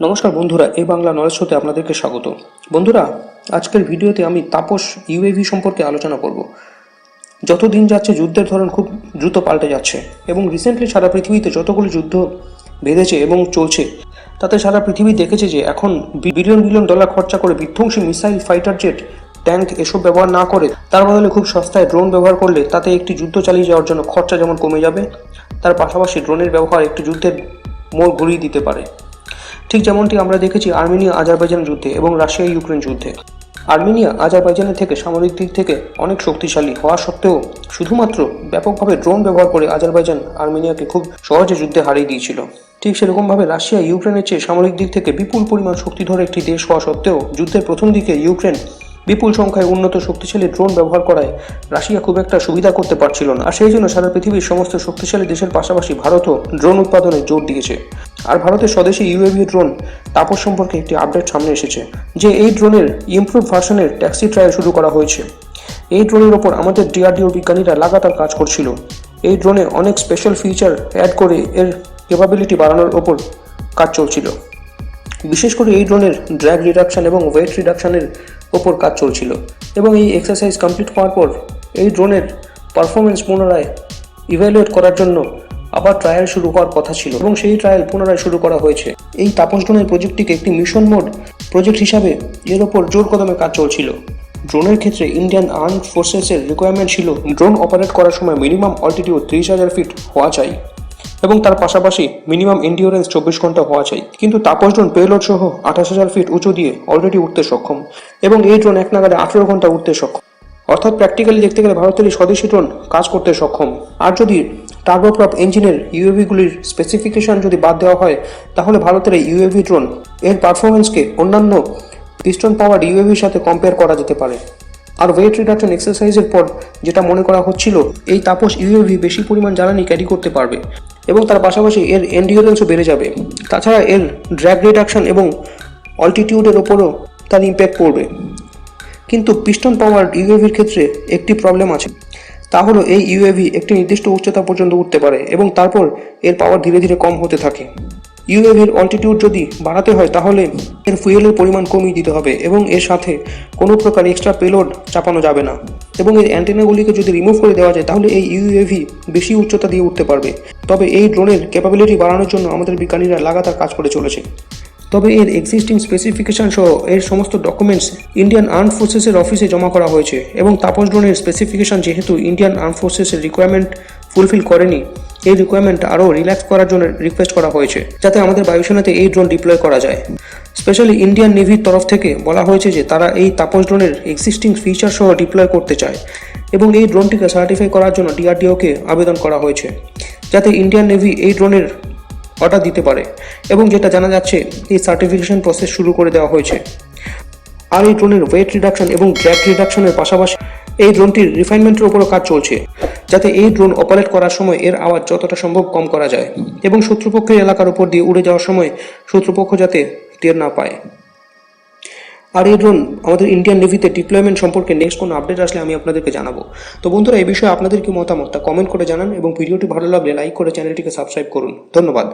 নমস্কার বন্ধুরা, এই বাংলা নলেজ শোতে আপনাদেরকে স্বাগত। বন্ধুরা, আজকের ভিডিওতে আমি তাপস ইউএভি সম্পর্কে আলোচনা করব। যত দিন যাচ্ছে, যুদ্ধের ধরন খুব দ্রুত পাল্টে যাচ্ছে এবং রিসেন্টলি সারা পৃথিবীতে যতগুলি যুদ্ধ বেঁধেছে এবং চলছে, তাতে সারা পৃথিবী দেখেছে যে এখন বিলিয়ন বিলিয়ন ডলার খরচা করে বিধ্বংসী মিসাইল ফাইটার জেট ট্যাঙ্ক এসব ব্যবহার না করে, তার বদলে খুব সস্তায় ড্রোন ব্যবহার করলে তাতে একটি যুদ্ধ চালিয়ে যাওয়ার জন্য খরচা যেমন কমে যাবে, তার পাশাপাশি ড্রোনের ব্যবহার একটি যুদ্ধের মোড় ঘুরিয়ে দিতে পারে। ঠিক যেমনটি আমরা দেখেছি আর্মেনিয়া আজারবাইজান যুদ্ধে এবং রাশিয়া ইউক্রেন যুদ্ধে। আর্মেনিয়া আজারবাইজানের থেকে সামরিক দিক থেকে অনেক শক্তিশালী হওয়া সত্ত্বেও শুধুমাত্র ব্যাপকভাবে ড্রোন ব্যবহার করে আজারবাইজান আর্মেনিয়াকে খুব সহজে যুদ্ধে হারিয়ে দিয়েছিল। ঠিক সেরকমভাবে রাশিয়া ইউক্রেনের চেয়ে সামরিক দিক থেকে বিপুল পরিমাণ শক্তিধর একটি দেশ হওয়া সত্ত্বেও যুদ্ধের প্রথম দিকে ইউক্রেন বিপুল সংখ্যায় উন্নত শক্তিশালী ড্রোন ব্যবহার করায় রাশিয়া খুব একটা সুবিধা করতে পারছিল না। আর সেই জন্য সারা পৃথিবীর সমস্ত শক্তিশালী দেশের পাশাপাশি ভারতও ড্রোন উৎপাদনে জোর দিয়েছে। আর ভারতের স্বদেশী ইউএভি ড্রোন তাপস সম্পর্কে একটি আপডেট সামনে এসেছে, যে এই ড্রোনের ইমপ্রুভ ভার্সনের ট্যাক্সি ট্রায়াল শুরু করা হয়েছে। এই ড্রোনের ওপর আমাদের ডিআরডিও বিজ্ঞানীরা লাগাতার কাজ করছিল। এই ড্রোনে অনেক স্পেশাল ফিচার অ্যাড করে এর ক্যাপাবিলিটি বাড়ানোর ওপর কাজ চলছিল। বিশেষ করে এই ড্রোনের ড্র্যাগ রিডাকশন এবং ওয়েট রিডাকশানের ওপর কাজ চলছিল এবং এই এক্সারসাইজ কমপ্লিট হওয়ার পর এই ড্রোনের পারফরমেন্স পুনরায় ইভ্যালুয়েট করার জন্য আবার ট্রায়াল শুরু হওয়ার কথা ছিল এবং সেই ট্রায়াল পুনরায় শুরু করা হয়েছে। এই তাপস ড্রোনের প্রজেক্টটিকে একটি মিশন মোড প্রজেক্ট হিসাবে এর ওপর জোর কদমে কাজ চলছিল। ড্রোনের ক্ষেত্রে ইন্ডিয়ান আর্ম ফোর্সেসের রিকোয়ারমেন্ট ছিল ড্রোন অপারেট করার সময় মিনিমাম অল্টিটিউড ত্রিশ হাজার ফিট হওয়া চাই এবং তার পাশাপাশি মিনিমাম এন্ডিওরেন্স চব্বিশ ঘণ্টা হওয়া চাই। কিন্তু তাপস ড্রোন পেলোড সহ আঠাশ হাজার ফিট উঁচু দিয়ে অলরেডি উঠতে সক্ষম এবং এই ড্রোন এক নাগারে আঠেরো ঘণ্টা উঠতে সক্ষম। অর্থাৎ প্র্যাকটিক্যালি দেখতে গেলে ভারতের এই স্বদেশী ড্রোন কাজ করতে সক্ষম। আর যদি টার্বোপ্রপ ইঞ্জিনের ইউএভিগুলির স্পেসিফিকেশন যদি বাদ দেওয়া হয়, তাহলে ভারতের এই ইউএভি ড্রোন এর পারফরমেন্সকে অন্যান্য পিস্টন পাওয়ার ইউএভির সাথে কম্পেয়ার করা যেতে পারে। আর ওয়েট রিডাকশন এক্সারসাইজের পর যেটা মনে করা হচ্ছিল, এই তাপস ইউএভি বেশি পরিমাণ জ্বালানি ক্যারি করতে পারবে এবং তার পাশাপাশি এর এন্ডিওরেন্সও বেড়ে যাবে। তাছাড়া এর ড্র্যাগ রিডাকশন এবং অল্টিটিউডের ওপরও তার ইম্প্যাক্ট পড়বে। কিন্তু পিস্টন পাওয়ার ইউএভির ক্ষেত্রে একটি প্রবলেম আছে। তা হলো এই ইউএভি একটি নির্দিষ্ট উচ্চতা পর্যন্ত উঠতে পারে এবং তারপর এর পাওয়ার ধীরে ধীরে কম হতে থাকে। ইউএভির অল্টিটিউড যদি বাড়াতে হয়, তাহলে এর ফুয়েলের পরিমাণ কমিয়ে দিতে হবে এবং এর সাথে কোনো প্রকার এক্সট্রা পেলোড চাপানো যাবে না। এবং এর অ্যান্টেনাগুলিকে যদি রিমুভ করে দেওয়া যায়, তাহলে এই ইউএভি বেশি উচ্চতা দিয়ে উঠতে পারবে। তবে এই ড্রোনের ক্যাপাবিলিটি বাড়ানোর জন্য আমাদের বিজ্ঞানীরা লাগাতার কাজ করে চলেছে। তবে এর এক্সিস্টিং স্পেসিফিকেশন সহ এর সমস্ত ডকুমেন্টস ইন্ডিয়ান আর্ম ফোর্সেসের অফিসে জমা করা হয়েছে এবং তাপস ড্রোনের স্পেসিফিকেশন যেহেতু ইন্ডিয়ান আর্ম ফোর্সেসের রিকোয়ারমেন্ট ফুলফিল করেনি, এই রিকোয়ারমেন্ট আরও রিল্যাক্স করার জন্য রিকোয়েস্ট করা হয়েছে, যাতে আমাদের বায়ুসেনাতে এই ড্রোন ডিপ্লয় করা যায়। স্পেশালি ইন্ডিয়ান নেভির তরফ থেকে বলা হয়েছে যে তারা এই তাপস ড্রোনের এক্সিস্টিং ফিচার সহ ডিপ্লয় করতে চায় এবং এই ড্রোনটিকে সার্টিফাই করার জন্য ডিআরডিওকে আবেদন করা হয়েছে, যাতে ইন্ডিয়ান নেভি এই ড্রোনের অর্ডার দিতে পারে এবং যেটা জানা যাচ্ছে, এই সার্টিফিকেশন প্রসেস শুরু করে দেওয়া হয়েছে। আর এই ড্রোনের ওয়েট রিডাকশন এবং ড্র্যাগ রিডাকশনের পাশাপাশি এই ড্রোনটির রিফাইনমেন্টের উপরও কাজ চলছে, যাতে এই ড্রোন অপারেট করার সময় এর আওয়াজ যতটা সম্ভব কম করা যায় এবং শত্রুপক্ষের এলাকার উপর দিয়ে উড়ে যাওয়ার সময় শত্রুপক্ষ যাতে টের না পায়। আর এই ড্রোন আমাদের ইন্ডিয়ান নেভিতে ডিপ্লয়মেন্ট সম্পর্কে নেক্সট কোনো আপডেট আসলে আমি আপনাদেরকে জানাব। তো বন্ধুরা, এই বিষয়ে আপনাদের কি মতামত তা কমেন্ট করে জানান এবং ভিডিওটি ভালো লাগলে লাইক করে চ্যানেলটিকে সাবস্ক্রাইব করুন। ধন্যবাদ।